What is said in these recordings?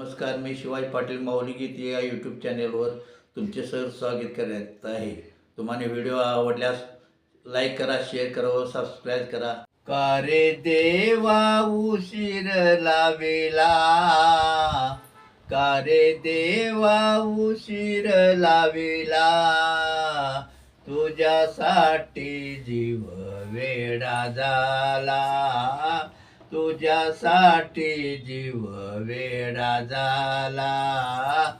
नमस्कार मी शिवाजी पाटील माऊली गीत या यूट्यूब चॅनेलवर तुमचे सर स्वागत करत आहे. तुम्हाला व्हिडिओ आवडल्यास लाईक करा शेअर करा व सबस्क्राईब करा. का रे देवा उशीर लावेला? का रे देवा उशीर लावेला? तुझ्यासाठी जीव वेडा झाला. तुझ्यासाठी जीव वेडा झाला.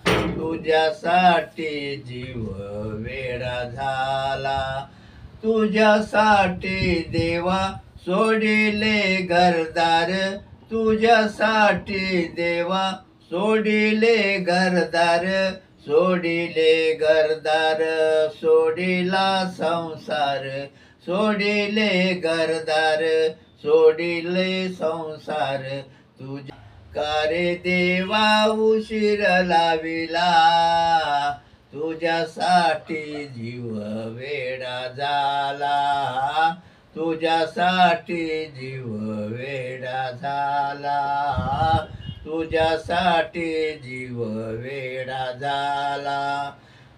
तुझ्यासाठी जीव वेडा झाला. तुझ्यासाठी देवा सोडिले घरदार. तुझ्यासाठी देवा सोडिले घरदार. सोडिले घरदार सोडिला संसार. सोडिले घरदार सोडिले संसार तुझ्या. कारे देवा उशीर लाविला? तुझ्यासाठी जीव वेडा झाला. तुझ्यासाठी जीव वेडा झाला. तुझ्यासाठी जीव वेडा झाला.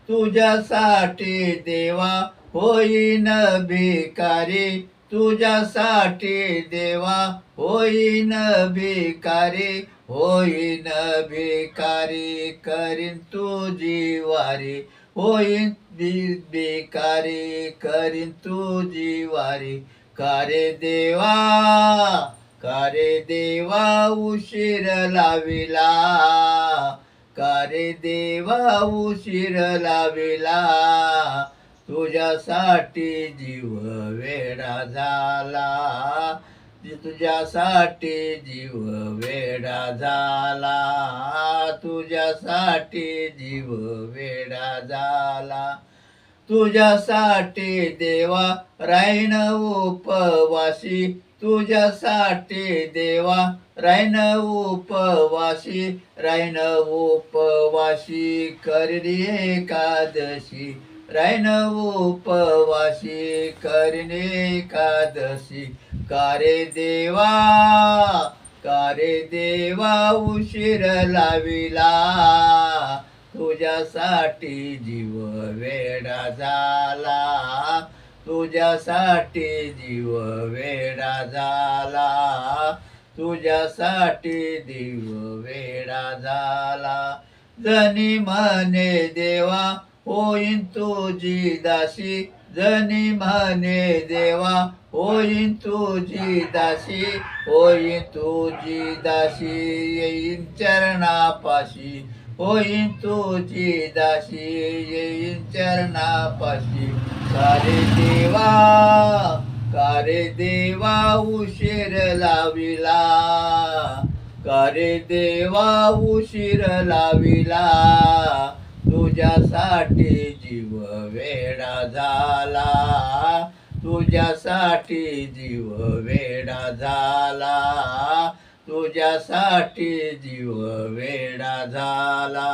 तुझ्यासाठी देवा होईन भिकारी. तुझ्यासाठी देवा होईन भिकारी होईन भिकारी करीन तुझी वारी. होईन बी- भिकारी करीन तुझी वारी. कारे देवा कारे देवा उशीर लाविला. कारे देवा उशीर लाविला. तुझ्यासाठी जीव वेडा झाला. तुझ्यासाठी जीव वेडा झाला. तुझ्यासाठी जीव वेडा झाला. तुझ्यासाठी देवा राईन उपवासी. तुझ्यासाठी देवा राईन उपवासी. राईन उपवासी. करली एकादशी. राईन उपवासी करणे एकादशी. कारे देवा कारे देवा उशीर लाविला. तुझ्यासाठी जीव वेडा झाला. तुझ्यासाठी जीव वेडा झाला. तुझ्यासाठी जीव वेडा झाला. जनी मने देवा होईन तुझी दासी जनी म्हणे देवा। होईन तुझी दासी होईन तुझी दासी येईन चरणापाशी होईन तुझी दासी येईन चरणापाशी कारे देवा कारे देवा उशीर लाविला। कारे देवा उशीर लाविला। तुझ्यासाठी जीव वेडा झाला. तुझ्यासाठी जीव वेडा झाला. तुझ्यासाठी जीव वेडा झाला.